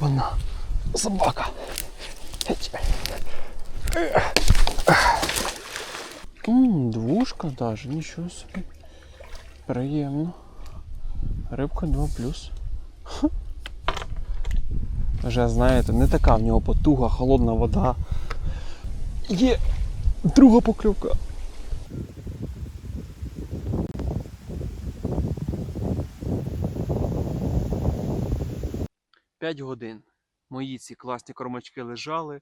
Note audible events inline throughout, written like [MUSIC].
Вона собака. Ммм, двушка даже, нічого собі. Приємно. Рибка 2 плюс. Вже знаєте, не така в нього потуга, холодна вода. Є друга поклювка. 5 годин мої ці класні кормачки лежали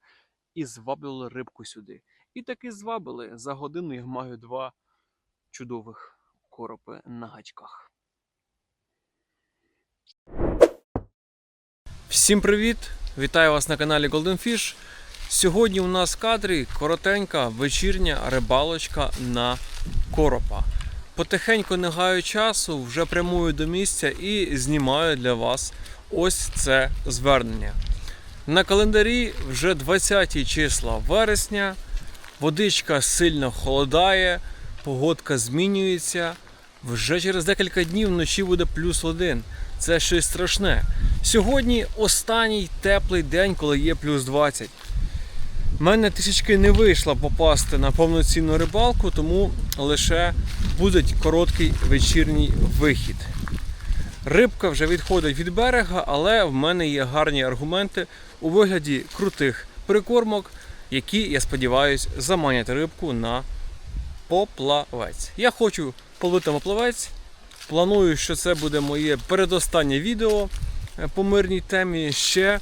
і звабили рибку сюди. І таки звабили. За годину я маю два чудових коропи на гачках. Всім привіт! Вітаю вас на каналі Golden Fish. Сьогодні у нас в кадрі коротенька вечірня рибалочка на коропа. Потихеньку не гаю часу, вже прямую до місця і знімаю для вас ось це звернення. На календарі вже 20 числа вересня, водичка сильно холодає, погодка змінюється. Вже через декілька днів вночі буде плюс один. Це щось страшне. Сьогодні останній теплий день, коли є плюс 20. У мене трішечки не вийшло попасти на повноцінну рибалку, тому лише буде короткий вечірній вихід. Рибка вже відходить від берега, але в мене є гарні аргументи у вигляді крутих прикормок, які, я сподіваюся, заманять рибку на поплавець. Я хочу половити поплавець. Планую, що це буде моє передостаннє відео е, по мирній темі. Ще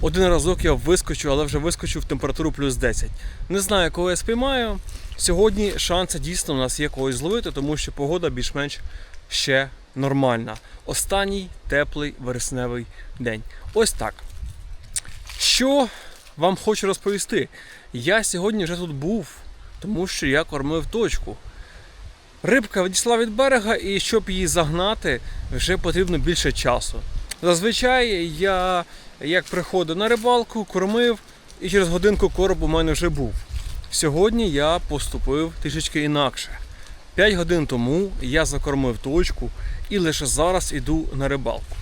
один разок я вискочу, але вже вискочу в температуру плюс 10. Не знаю, кого я спіймаю. Сьогодні шанси дійсно у нас є когось зловити, тому що погода більш-менш ще нормальна. Останній теплий вересневий день. Ось так. Що вам хочу розповісти? Я сьогодні вже тут був, тому що я кормив точку. Рибка відійшла від берега, і щоб її загнати, вже потрібно більше часу. Зазвичай я, як приходив на рибалку, кормив, і через годинку короб у мене вже був. Сьогодні я поступив трішечки інакше. 5 годин тому я закормив точку і лише зараз іду на рибалку.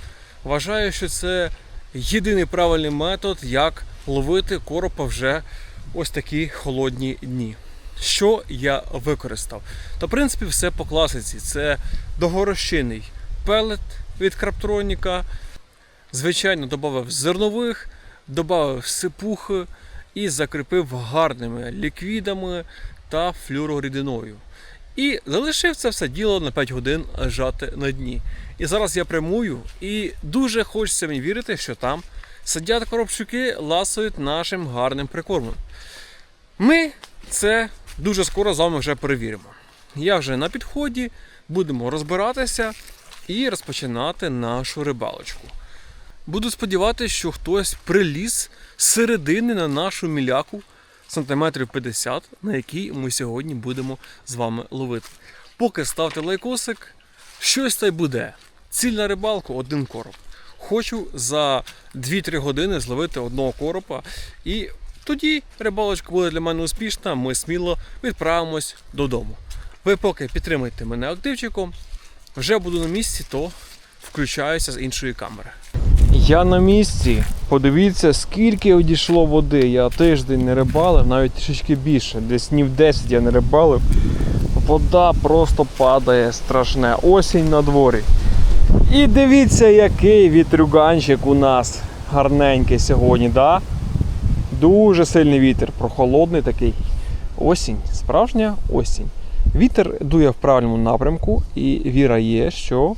Вважаю, що це єдиний правильний метод, як ловити коропа вже ось такі холодні дні. Що я використав? Та, в принципі, все по класиці. Це догорощений пелет від Краптроніка. Звичайно, додав зернових, додав сипухи і закріпив гарними ліквідами та флюорорідиною. І залишив це все діло на 5 годин лежати на дні. І зараз я прямую, і дуже хочеться мені вірити, що там сидять коробчуки, ласують нашим гарним прикормом. Ми це дуже скоро з вами вже перевіримо. Я вже на підході, будемо розбиратися і розпочинати нашу рибалочку. Буду сподіватися, що хтось приліз з середини на нашу міляку сантиметрів 50, на якій ми сьогодні будемо з вами ловити. Поки ставте лайкосик, щось та й буде. Ціль на рибалку один короб. Хочу за 2-3 години зловити одного коропа, і тоді рибалочка буде для мене успішна. Ми сміло відправимось додому. Ви поки підтримайте мене активчиком. Вже буду на місці, то включаюся з іншої камери. Я на місці. Подивіться, скільки одійшло води. Я тиждень не рибалив, навіть трішки більше. Десь днів 10 я не рибалив. Вода просто падає страшне. Осінь на дворі. І дивіться, який вітрюганчик у нас гарненький сьогодні, да? Дуже сильний вітер, прохолодний такий. Осінь, справжня осінь. Вітер дує в правильному напрямку, і віра є, що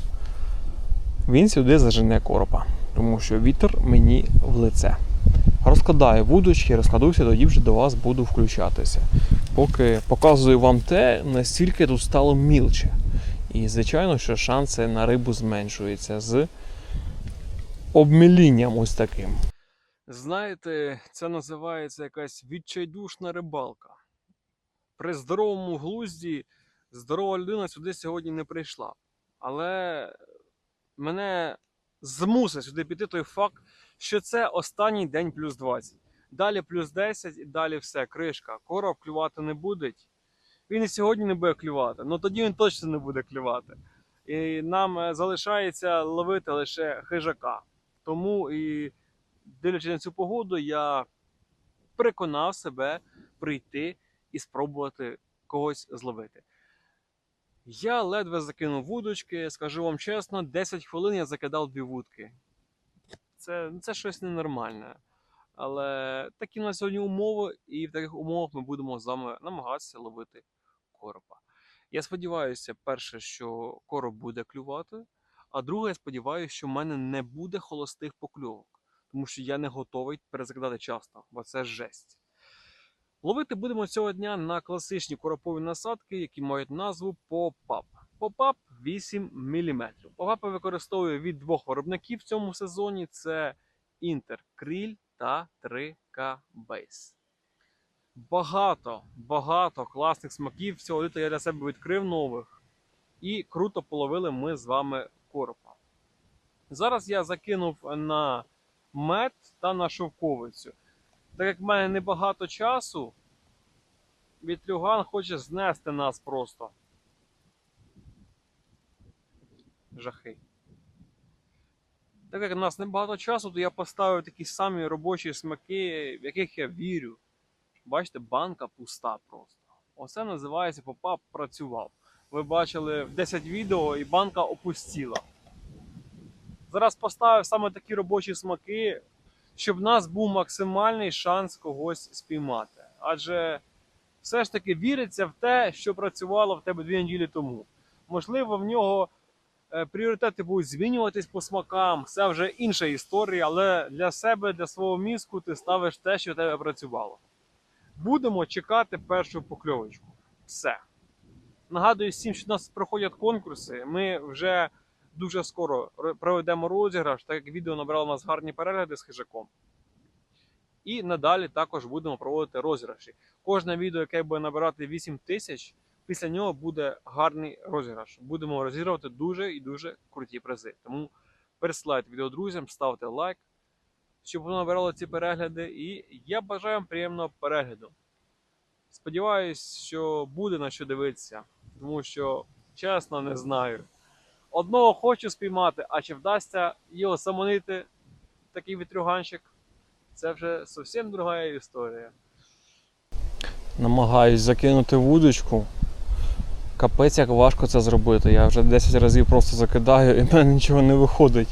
він сюди зажене коропа. Тому що вітер мені в лице. Розкладаю вудочки, розкладуся, тоді вже до вас буду включатися. Поки показую вам те, настільки тут стало мілче. І, звичайно, що шанси на рибу зменшуються з обмілінням ось таким. Знаєте, це називається якась відчайдушна рибалка. При здоровому глузді здорова людина сюди сьогодні не прийшла. Але мене змусить сюди піти той факт, що це останній день плюс 20. Далі плюс 10 і далі все, кришка. Короб клювати не буде. Він і сьогодні не буде клювати, але тоді він точно не буде клювати. І нам е, залишається ловити лише хижака. Тому і дивлячись на цю погоду, я переконав себе прийти і спробувати когось зловити. Я ледве закинув вудочки, скажу вам чесно, 10 хвилин я закидав дві вудки. Це, ну, це щось ненормальне. Але такі на сьогодні умови, і в таких умовах ми будемо з вами намагатися ловити коропа. Я сподіваюся, перше, що короб буде клювати, а друге, я сподіваюся, що в мене не буде холостих покльовок, тому що я не готовий перезакидати часто, бо це жесть. Ловити будемо цього дня на класичні коропові насадки, які мають назву Pop-Up. Pop-Up 8 мм. Pop-Up використовує від двох виробників в цьому сезоні: це Inter Krill та 3K Base. Багато, багато класних смаків. Цього літа я для себе відкрив нових. І круто половили ми з вами коропа. Зараз я закинув на мед та на шовковицю. Так як в мене небагато часу, Вітрюган хоче знести нас просто. Жахи. Так як в нас небагато часу, то я поставив такі самі робочі смаки, в яких я вірю. Бачите, банка пуста просто. Оце називається попап працював. Ви бачили в 10 відео і банка опустіла. Зараз поставив саме такі робочі смаки, щоб в нас був максимальний шанс когось спіймати. Адже все ж таки віриться в те, що працювало в тебе дві неділі тому. Можливо, в нього е, пріоритети будуть змінюватись по смакам, це вже інша історія, але для себе, для свого мізку ти ставиш те, що в тебе працювало. Будемо чекати першу покльовочку. Все. Нагадую всім, що у нас проходять конкурси. Ми вже дуже скоро проведемо розіграш, так як відео набрало у нас гарні перегляди з хижаком. І надалі також будемо проводити розіграші. Кожне відео, яке буде набирати 8 тисяч, після нього буде гарний розіграш. Будемо розігрувати дуже і дуже круті призи. Тому пересилайте відео друзям, ставте лайк, щоб воно набирало ці перегляди. І я бажаю вам приємного перегляду. Сподіваюсь, що буде на що дивитися, тому що чесно не знаю. Одного хочу спіймати, а чи вдасться його самонити такий вітрюганчик, це вже зовсім друга історія. Намагаюсь закинути вудочку. Капець, як важко це зробити. Я вже 10 разів просто закидаю і в мене нічого не виходить.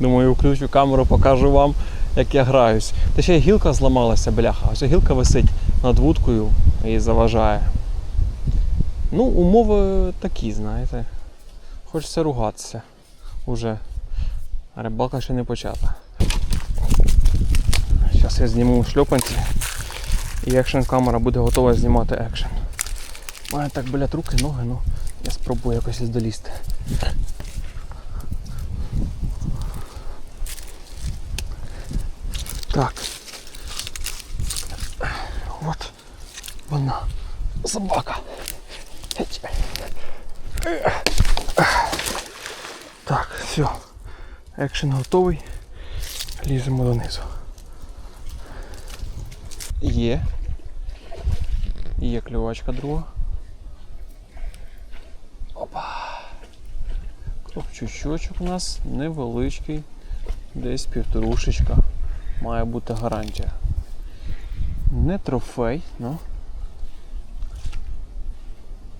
Думаю, включу камеру, покажу вам, як я граюсь. Та ще гілка зламалася, бляха. Ось гілка висить над вудкою і заважає. Ну, умови такі, знаєте. Хочеться ругатися уже. Рибалка ще не почата. Зараз я зніму шльопанці. І екшн камера буде готова знімати екшен. У мене так болять руки, ноги, ну я спробую якось із долізти. Так. От вона. Собака. Геть. Все. Екшен готовий. Ліземо донизу. Є. Є клювачка друга. Опа. Кропчучочок у нас невеличкий. Десь півторушечка. Має бути гарантія. Не трофей, ну.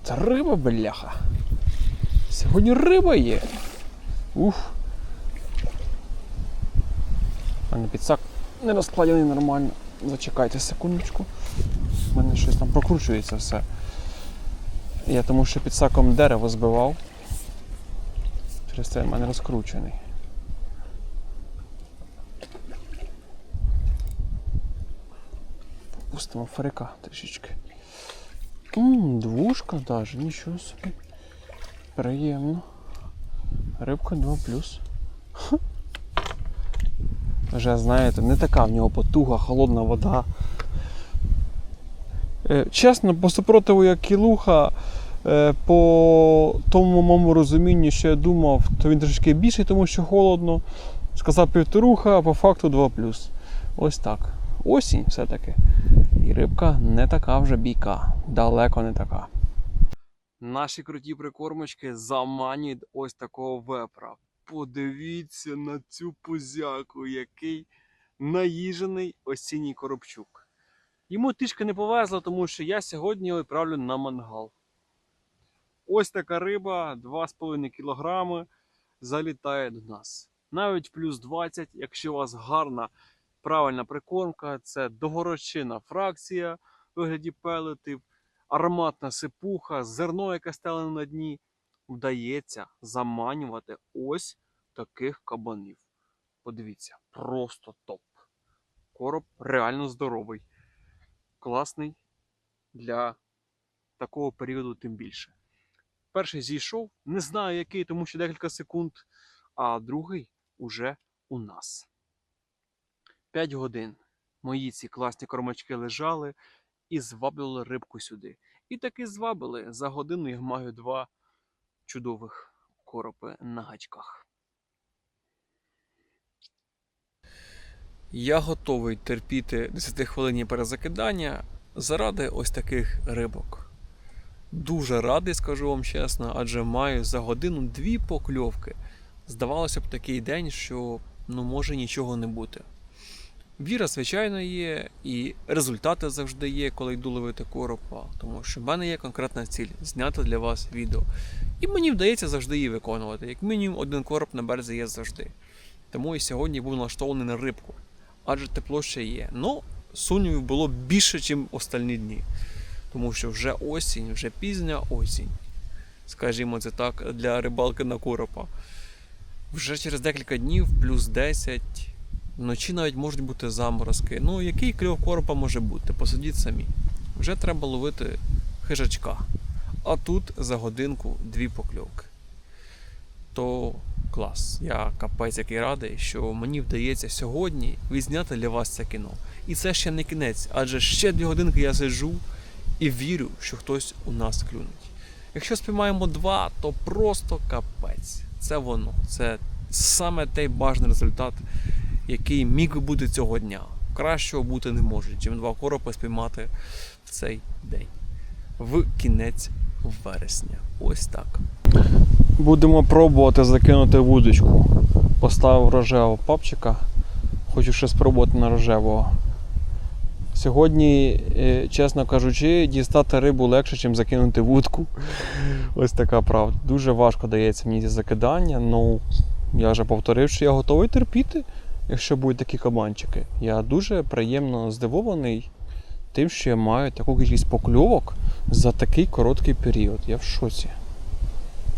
Це риба, бляха. Сьогодні риба є. Ух. У мене підсак не розкладений нормально. Зачекайте секундочку. У мене щось там прокручується все. Я тому що під саком дерево збивав. Через це в мене розкручений. Пустимо фарика трішечки. М, двушка даже, нічого собі. Приємно. Рибка 2 Вже знаєте, не така в нього потуга, холодна вода. Е, Чесно, по супротиву як кілуха, е, по тому моєму розумінню, що я думав, то він трошки більший, тому що холодно. Сказав півторуха, а по факту 2 Ось так. Осінь все-таки. І рибка не така вже бійка. Далеко не така. Наші круті прикормочки заманюють ось такого вепра. Подивіться на цю позяку, який наїжений осінній коробчук. Йому трішки не повезло, тому що я сьогодні його відправлю на мангал. Ось така риба 2,5 кг залітає до нас. Навіть плюс 20, якщо у вас гарна правильна прикормка, це догорочина фракція в вигляді пелетів, ароматна сипуха, зерно, яке стелене на дні, вдається заманювати ось таких кабанів. Подивіться, просто топ. Короб реально здоровий. Класний для такого періоду, тим більше. Перший зійшов, не знаю який, тому що декілька секунд, а другий уже у нас. 5 годин мої ці класні кормачки лежали і звабили рибку сюди. І таки звабили. За годину я маю два чудових коропи на гачках. Я готовий терпіти 10 хвилинні перезакидання заради ось таких рибок. Дуже радий, скажу вам чесно, адже маю за годину дві покльовки. Здавалося б, такий день, що ну може нічого не бути. Віра, звичайно, є, і результати завжди є, коли йду ловити коропа, тому що в мене є конкретна ціль зняти для вас відео. І мені вдається завжди її виконувати. Як мінімум один короб на березі є завжди. Тому і сьогодні був налаштований на рибку, адже тепло ще є. Ну, сумнівів було більше, ніж остальні дні. Тому що вже осінь, вже пізня осінь. Скажімо це так, для рибалки на коропа. Вже через декілька днів, плюс 10, вночі навіть можуть бути заморозки. Ну, який кльов коропа може бути? Посудіть самі. Вже треба ловити хижачка. А тут за годинку дві покльовки. То клас. Я капець який радий, що мені вдається сьогодні відзняти для вас це кіно. І це ще не кінець, адже ще дві годинки я сиджу і вірю, що хтось у нас клюнеть. Якщо спіймаємо два, то просто капець. Це воно. Це саме той бажаний результат, який міг бути цього дня. Кращого бути не може, чим два коропи спіймати в цей день. В кінець вересня. Ось так. Будемо пробувати закинути вудочку. Поставив рожевого папчика. Хочу ще спробувати на рожевого. Сьогодні, е, чесно кажучи, дістати рибу легше, ніж закинути вудку. Ось така правда. Дуже важко дається мені ці закидання. Ну, я вже повторив, що я готовий терпіти, якщо будуть такі кабанчики. Я дуже приємно здивований тим, що я маю таку кількість покльовок за такий короткий період. Я в шоці.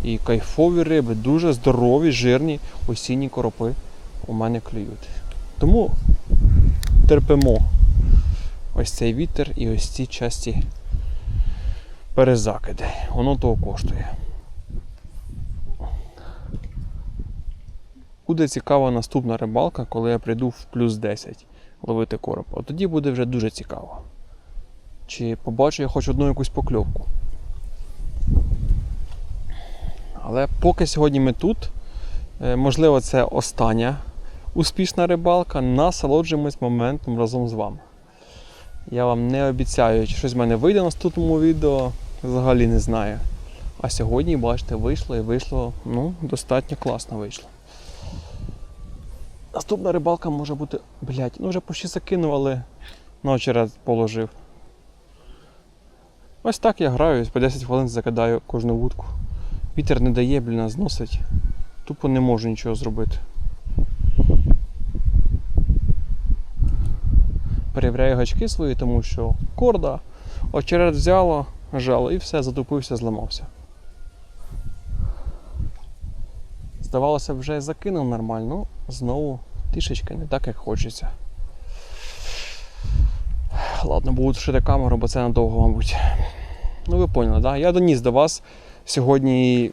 І кайфові риби, дуже здорові, жирні осінні коропи у мене клюють. Тому терпимо ось цей вітер і ось ці часті перезакиди. Воно того коштує. Буде цікава наступна рибалка, коли я прийду в плюс 10 ловити короб. От тоді буде вже дуже цікаво. Чи побачу я хоч одну якусь покльовку. Але поки сьогодні ми тут, е, можливо, це остання успішна рибалка. Насолоджуємось моментом разом з вами. Я вам не обіцяю, чи щось в мене вийде в наступному відео, взагалі не знаю. А сьогодні, бачите, вийшло і вийшло, ну, достатньо класно вийшло. Наступна рибалка може бути. Блять, ну вже почти закинув, але на очеред положив. Ось так я граю, по 10 хвилин закидаю кожну вудку. Вітер не дає, блін, зносить. Тупо не можу нічого зробити. Перевіряю гачки свої, тому що корда, очеред взяло, жало і все, затупився, зламався. Здавалося, вже закинув нормально, знову трішечки не так, як хочеться. Ладно, буду тушити камеру, бо це надовго, мабуть. Ну ви поняли, да? Я доніс до вас сьогодні,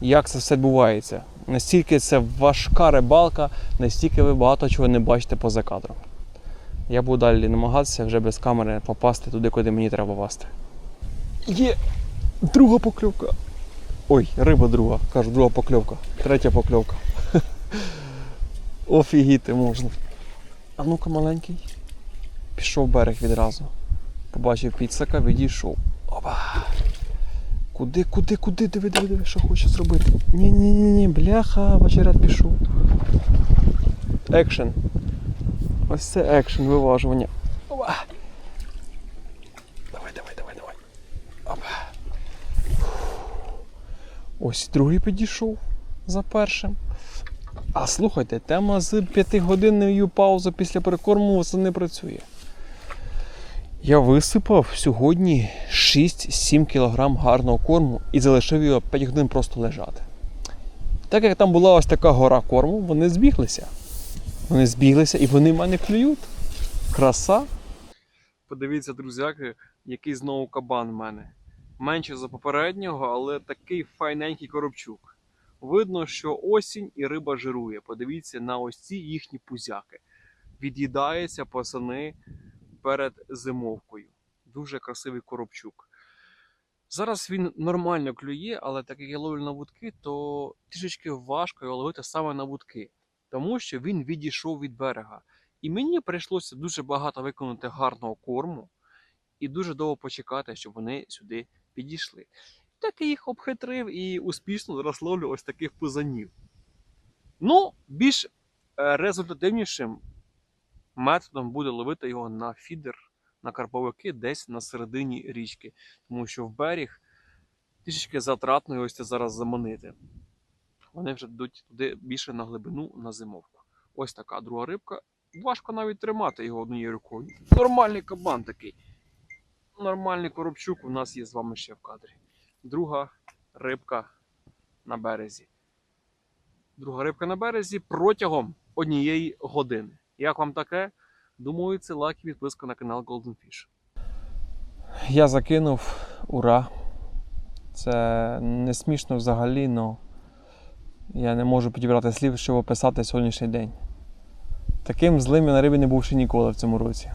як це все відбувається. Настільки це важка рибалка, настільки ви багато чого не бачите поза кадром. Я буду далі намагатися вже без камери попасти туди, куди мені треба попасти. Є друга покльовка. Ой, риба друга, кажу, друга покльовка. Третя покльовка. [LAUGHS] Офігіти можна. А ну-ка маленький. Пішов берег відразу. Побачив підсака, відійшов. Опа. Куди, куди, куди? Диви, диви, диви, що хоче зробити. Ні-ні-ні, бляха, в пішов. Екшен. Ось це екшен виважування. Опа. Ось другий підійшов за першим. А слухайте, тема з 5-годинною паузою після перекорму восени працює. Я висипав сьогодні 6-7 кг гарного корму і залишив його 5 годин просто лежати. Так як там була ось така гора корму, вони збіглися. Вони збіглися і вони в мене клюють. Краса. Подивіться, друзяки, який знову кабан в мене. Менше за попереднього, але такий файненький коробчук. Видно, що осінь і риба жирує. Подивіться на ось ці їхні пузяки. Від'їдаються пасани перед зимовкою. Дуже красивий коробчук. Зараз він нормально клює, але так як я ловлю на вудки, то трішечки важко його ловити саме на вудки, тому що він відійшов від берега. І мені прийшлося дуже багато виконати гарного корму і дуже довго почекати, щоб вони сюди підійшли. Так я їх обхитрив і успішно зараз ось таких пузанів. Ну, більш е, результативнішим методом буде ловити його на фідер, на карповики десь на середині річки, тому що в берег трішечки затратно його зараз заманити. Вони вже йдуть туди більше на глибину на зимовку. Ось така друга рибка. Важко навіть тримати його однією рукою. Нормальний кабан такий. Нормальний коробчук у нас є з вами ще в кадрі. Друга рибка на березі. Друга рибка на березі протягом однієї години. Як вам таке? Думаю, це лайк і підписка на канал Golden Fish. Я закинув ура. Це не смішно взагалі, але я не можу підібрати слів, щоб описати сьогоднішній день. Таким злим я на рибі не був ще ніколи в цьому році.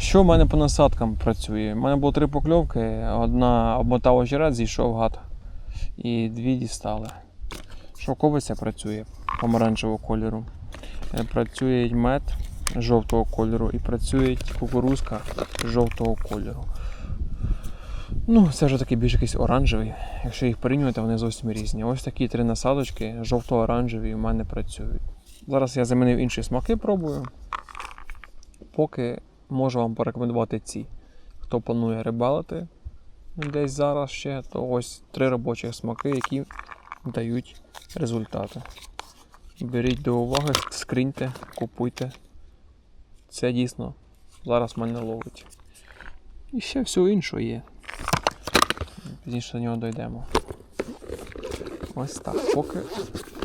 Що в мене по насадкам працює? У мене було три покльовки, одна обмотав ожерет, зійшов гад. І дві дістали. Шовковиця працює помаранчевого кольору. Е, Працює мед жовтого кольору і працює кукурузка жовтого кольору. Ну, це вже такий більш якийсь оранжевий. Якщо їх порівнювати, вони зовсім різні. Ось такі три насадочки, жовто-оранжеві, у мене працюють. Зараз я замінив інші смаки, пробую. Поки можу вам порекомендувати ці. Хто планує рибалити десь зараз ще, то ось три робочих смаки, які дають результати. Беріть до уваги, скриньте, купуйте. Це дійсно зараз мене ловить. І ще все інше є. Пізніше до нього дійдемо. Ось так. Поки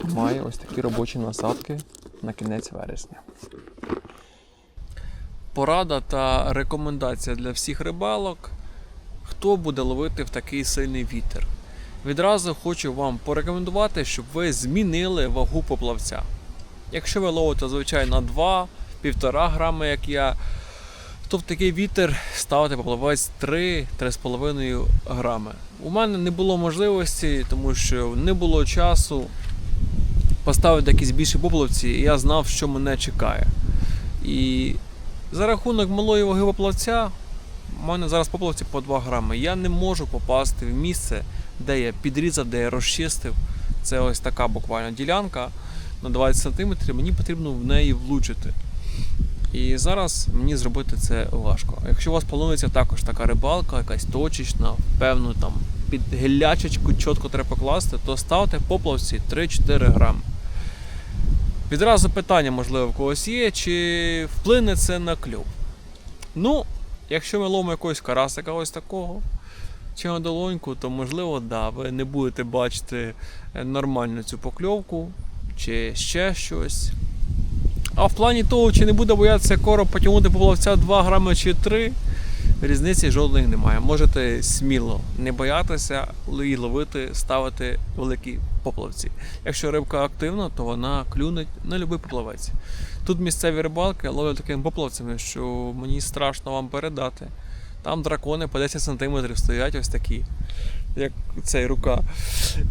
має ось такі робочі насадки на кінець вересня. Порада та рекомендація для всіх рибалок. Хто буде ловити в такий сильний вітер? Відразу хочу вам порекомендувати, щоб ви змінили вагу поплавця. Якщо ви ловите, звичайно, 2-1,5 грами, як я, то в такий вітер ставити поплавець 3-3,5 грами. У мене не було можливості, тому що не було часу поставити якісь більші поплавці, і я знав, що мене чекає. І за рахунок малої ваги у мене зараз поплавці по 2 грами. Я не можу попасти в місце, де я підрізав, де я розчистив. Це ось така буквально ділянка на 20 см, мені потрібно в неї влучити. І зараз мені зробити це важко. Якщо у вас планується також така рибалка, якась точечна, певну там під гілячечку чітко треба покласти, то ставте поплавці 3-4 грами. Відразу питання, можливо, в когось є, чи вплине це на клюв. Ну, якщо ми ловимо якогось карасика ось такого, чи долоньку, то можливо, да, ви не будете бачити е, нормально цю покльовку, чи ще щось. А в плані того, чи не буде боятися короб потягнути поплавця 2 грами чи 3, різниці жодної немає. Можете сміло не боятися і ловити, ставити великі поплавці. Якщо рибка активна, то вона клюне на будь-який поплавець. Тут місцеві рибалки ловлять такими поплавцями, що мені страшно вам передати. Там дракони по 10 см стоять ось такі, як цей рука.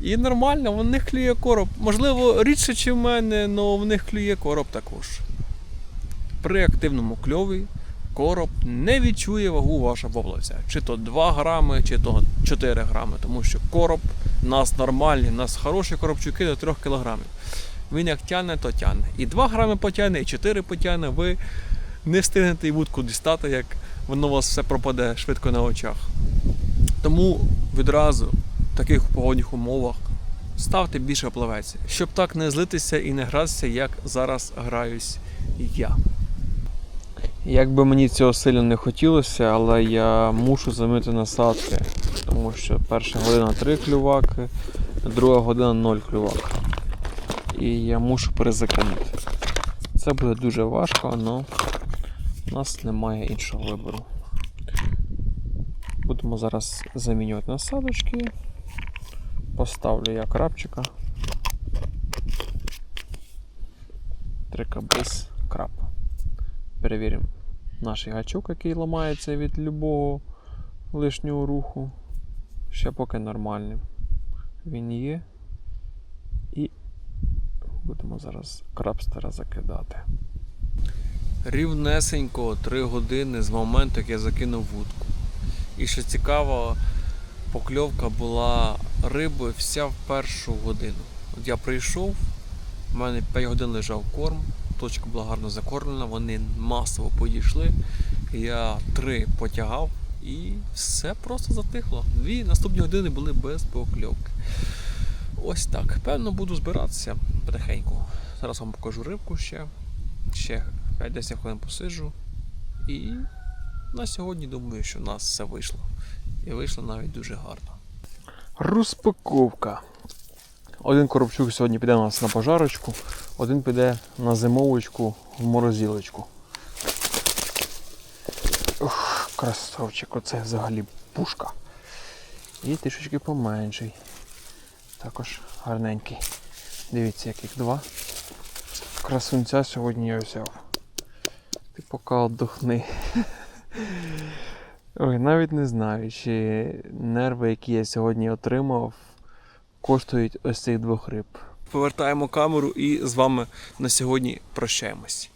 І нормально, в них клює короб. Можливо, рідше, ніж в мене, але в них клює короб також. При активному кльові короб не відчує вагу вашого поплавця. Чи то 2 грами, чи то 4 грами. Тому що короб у нас нормальний, у нас хороші коробчуки до 3 кг. він як тяне, то тяне. І 2 грами потягне, і 4 потягне, ви не встигнете і вудку дістати, як воно у вас все пропаде швидко на очах. Тому відразу в таких погодних умовах ставте більше плавець, щоб так не злитися і не гратися, як зараз граюсь я. Як би мені цього сильно не хотілося, але я мушу замити насадки, тому що перша година 3 клюваки, друга година 0 клювак. І я мушу перезакинути. Це буде дуже важко, але у нас немає іншого вибору. Будемо зараз замінювати насадочки. Поставлю я крабчика. Трикабис краб. Перевіримо наш гачок, який ламається від любого лишнього руху. Ще поки нормальний. Він є. І будемо зараз крабстера закидати. Рівнесенько 3 години з моменту, як я закинув вудку. І що цікаво, покльовка була риби вся в першу годину. От я прийшов, в мене 5 годин лежав корм, точка була гарно закормлена, вони масово підійшли. Я три потягав і все просто затихло. Дві наступні години були без покльовки. Ось так. Певно, буду збиратися потихеньку. Зараз вам покажу рибку ще. Ще 5-10 хвилин посиджу. І на сьогодні думаю, що у нас все вийшло. І вийшло навіть дуже гарно. Розпаковка. Один коробчук сьогодні піде у нас на пожарочку, один піде на зимовочку в морозилочку. Ух, красавчик, оце взагалі пушка. І трішечки поменший. Також гарненький. Дивіться, яких два. Красунця сьогодні я взяв. Ти поки отдохни. [LAUGHS] Ой, навіть не знаю, чи нерви, які я сьогодні отримав, коштують ось цих двох риб. Повертаємо камеру і з вами на сьогодні прощаємось.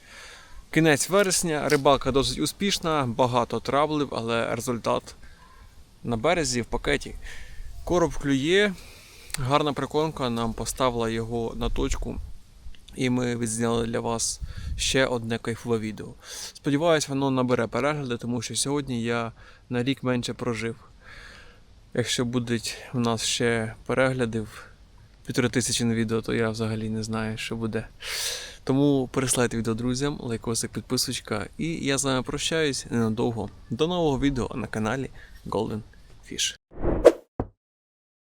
Кінець вересня, рибалка досить успішна, багато травлив, але результат на березі в пакеті. Короб клює, гарна прикормка нам поставила його на точку. І ми відзняли для вас ще одне кайфове відео. Сподіваюсь, воно набере перегляди, тому що сьогодні я на рік менше прожив. Якщо будуть у нас ще переглядів півтори тисячі на відео, то я взагалі не знаю, що буде. Тому переслайте відео друзям, лайкосик, підписочка. І я з вами прощаюсь ненадовго. До нового відео на каналі Golden Fish.